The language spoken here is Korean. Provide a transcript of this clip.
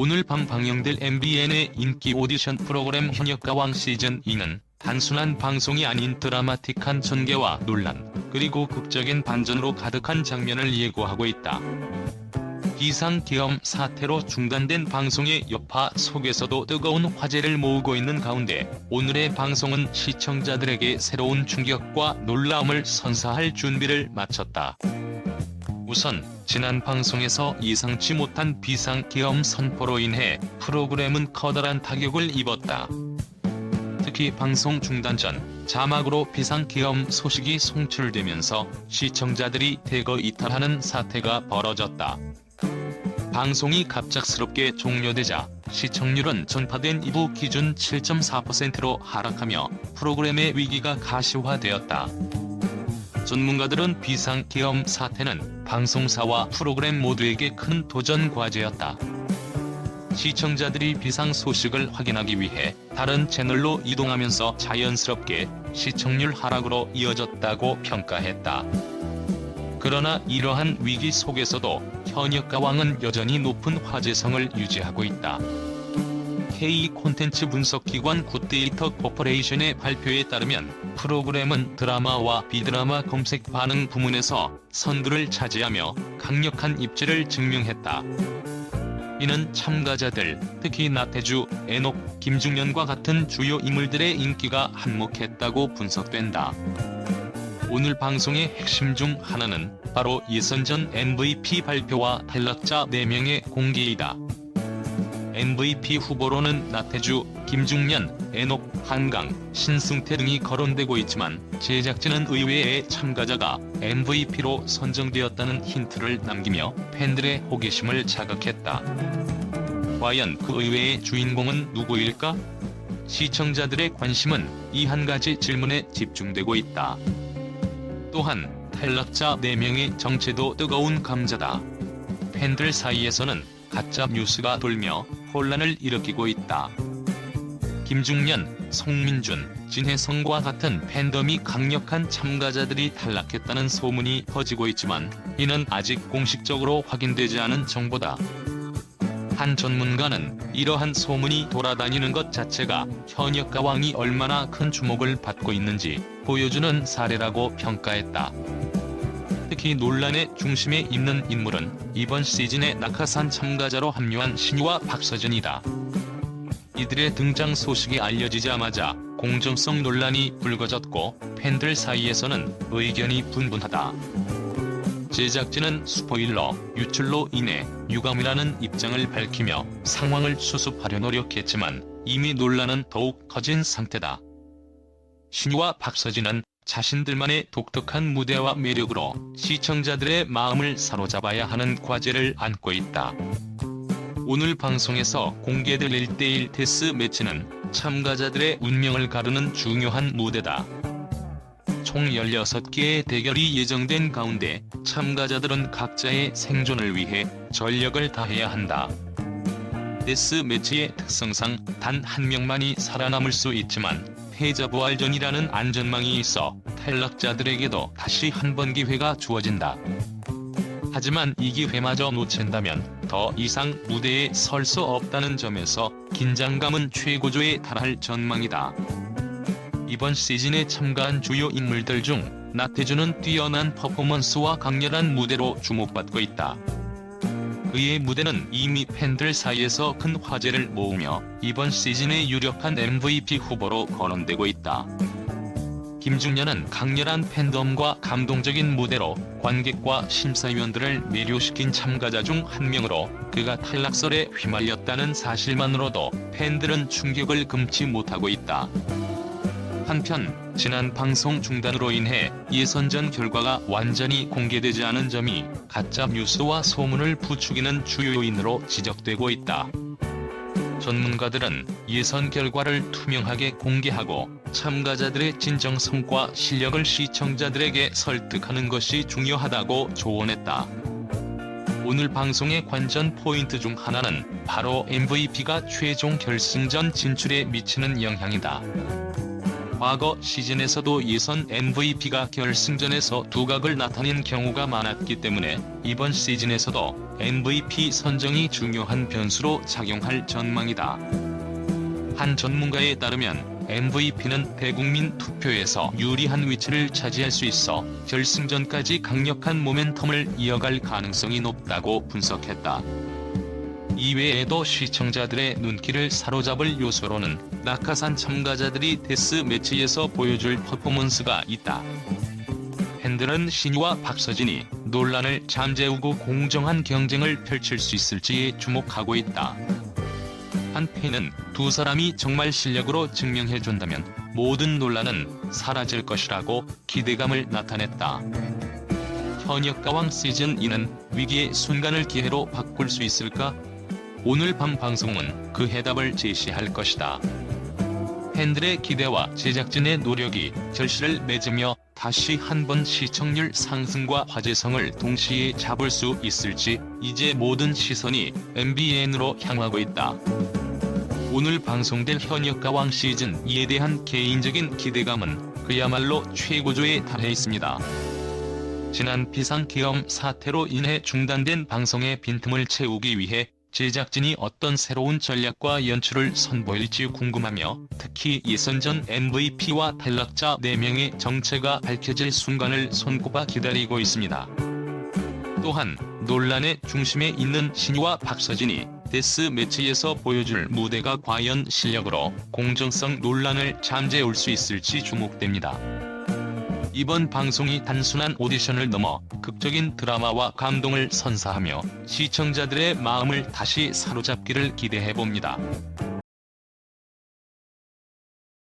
오늘 밤 방영될 MBN의 인기 오디션 프로그램 현역가왕 시즌2는 단순한 방송이 아닌 드라마틱한 전개와 논란, 그리고 극적인 반전으로 가득한 장면을 예고하고 있다. 비상계엄 사태로 중단된 방송의 여파 속에서도 뜨거운 화제를 모으고 있는 가운데 오늘의 방송은 시청자들에게 새로운 충격과 놀라움을 선사할 준비를 마쳤다. 우선 지난 방송에서 예상치 못한 비상계엄 선포로 인해 프로그램은 커다란 타격을 입었다. 특히 방송 중단 전 자막으로 비상계엄 소식이 송출되면서 시청자들이 대거 이탈하는 사태가 벌어졌다. 방송이 갑작스럽게 종료되자 시청률은 전파된 2부 기준 7.4%로 하락하며 프로그램의 위기가 가시화되었다. 전문가들은 비상계엄 사태는 방송사와 프로그램 모두에게 큰 도전 과제였다. 시청자들이 비상 소식을 확인하기 위해 다른 채널로 이동하면서 자연스럽게 시청률 하락으로 이어졌다고 평가했다. 그러나 이러한 위기 속에서도 현역 가왕은 여전히 높은 화제성을 유지하고 있다. K 콘텐츠 분석기관 굿데이터 코퍼레이션의 발표에 따르면 프로그램은 드라마와 비드라마 검색 반응 부문에서 선두를 차지하며 강력한 입지를 증명했다. 이는 참가자들, 특히 나태주, 애녹, 김중년과 같은 주요 인물들의 인기가 한몫했다고 분석된다. 오늘 방송의 핵심 중 하나는 바로 예선전 MVP 발표와 탈락자 4명의 공개이다. MVP 후보로는 나태주, 김중년, 애녹, 한강, 신승태 등이 거론되고 있지만 제작진은 의외의 참가자가 MVP로 선정되었다는 힌트를 남기며 팬들의 호기심을 자극했다. 과연 그 의외의 주인공은 누구일까? 시청자들의 관심은 이 한 가지 질문에 집중되고 있다. 또한 탈락자 4명의 정체도 뜨거운 감자다. 팬들 사이에서는 가짜 뉴스가 돌며 혼란을 일으키고 있다. 김중년, 송민준, 진혜성과 같은 팬덤이 강력한 참가자들이 탈락했다는 소문이 퍼지고 있지만 이는 아직 공식적으로 확인되지 않은 정보다. 한 전문가는 이러한 소문이 돌아다니는 것 자체가 현역 가왕이 얼마나 큰 주목을 받고 있는지 보여주는 사례라고 평가했다. 특히 논란의 중심에 있는 인물은 이번 시즌의 낙하산 참가자로 합류한 신유와 박서진이다. 이들의 등장 소식이 알려지자마자 공정성 논란이 불거졌고 팬들 사이에서는 의견이 분분하다. 제작진은 스포일러 유출로 인해 유감이라는 입장을 밝히며 상황을 수습하려 노력했지만 이미 논란은 더욱 커진 상태다. 신유와 박서진은 자신들만의 독특한 무대와 매력으로 시청자들의 마음을 사로잡아야 하는 과제를 안고 있다. 오늘 방송에서 공개될 1대1 데스 매치는 참가자들의 운명을 가르는 중요한 무대다. 총 16개의 대결이 예정된 가운데 참가자들은 각자의 생존을 위해 전력을 다해야 한다. 데스 매치의 특성상 단 한 명만이 살아남을 수 있지만 패자 부활전이라는 안전망이 있어 탈락자들에게도 다시 한 번 기회가 주어진다. 하지만 이 기회마저 놓친다면 더 이상 무대에 설 수 없다는 점에서 긴장감은 최고조에 달할 전망이다. 이번 시즌에 참가한 주요 인물들 중 나태주는 뛰어난 퍼포먼스와 강렬한 무대로 주목받고 있다. 그의 무대는 이미 팬들 사이에서 큰 화제를 모으며 이번 시즌의 유력한 MVP 후보로 거론되고 있다. 김중년은 강렬한 팬덤과 감동적인 무대로 관객과 심사위원들을 매료시킨 참가자 중 한 명으로 그가 탈락설에 휘말렸다는 사실만으로도 팬들은 충격을 금치 못하고 있다. 한편 지난 방송 중단으로 인해 예선전 결과가 완전히 공개되지 않은 점이 가짜 뉴스와 소문을 부추기는 주요 요인으로 지적되고 있다. 전문가들은 예선 결과를 투명하게 공개하고 참가자들의 진정 성과 실력을 시청자들에게 설득하는 것이 중요하다고 조언했다. 오늘 방송의 관전 포인트 중 하나는 바로 MVP가 최종 결승전 진출에 미치는 영향이다. 과거 시즌에서도 예선 MVP가 결승전에서 두각을 나타낸 경우가 많았기 때문에 이번 시즌에서도 MVP 선정이 중요한 변수로 작용할 전망이다. 한 전문가에 따르면 MVP는 대국민 투표에서 유리한 위치를 차지할 수 있어 결승전까지 강력한 모멘텀을 이어갈 가능성이 높다고 분석했다. 이외에도 시청자들의 눈길을 사로잡을 요소로는 낙하산 참가자들이 데스 매치에서 보여줄 퍼포먼스가 있다. 팬들은 신유와 박서진이 논란을 잠재우고 공정한 경쟁을 펼칠 수 있을지에 주목하고 있다. 한 팬은 두 사람이 정말 실력으로 증명해준다면 모든 논란은 사라질 것이라고 기대감을 나타냈다. 현역 가왕 시즌 2는 위기의 순간을 기회로 바꿀 수 있을까? 오늘 밤 방송은 그 해답을 제시할 것이다. 팬들의 기대와 제작진의 노력이 결실을 맺으며 다시 한번 시청률 상승과 화제성을 동시에 잡을 수 있을지 이제 모든 시선이 MBN으로 향하고 있다. 오늘 방송될 현역가왕 시즌 2에 대한 개인적인 기대감은 그야말로 최고조에 달해 있습니다. 지난 비상계엄 사태로 인해 중단된 방송의 빈틈을 채우기 위해 제작진이 어떤 새로운 전략과 연출을 선보일지 궁금하며 특히 예선전 MVP와 탈락자 4명의 정체가 밝혀질 순간을 손꼽아 기다리고 있습니다. 또한 논란의 중심에 있는 신유와 박서진이 데스 매치에서 보여줄 무대가 과연 실력으로 공정성 논란을 잠재울 수 있을지 주목됩니다. 이번 방송이 단순한 오디션을 넘어 극적인 드라마와 감동을 선사하며 시청자들의 마음을 다시 사로잡기를 기대해봅니다.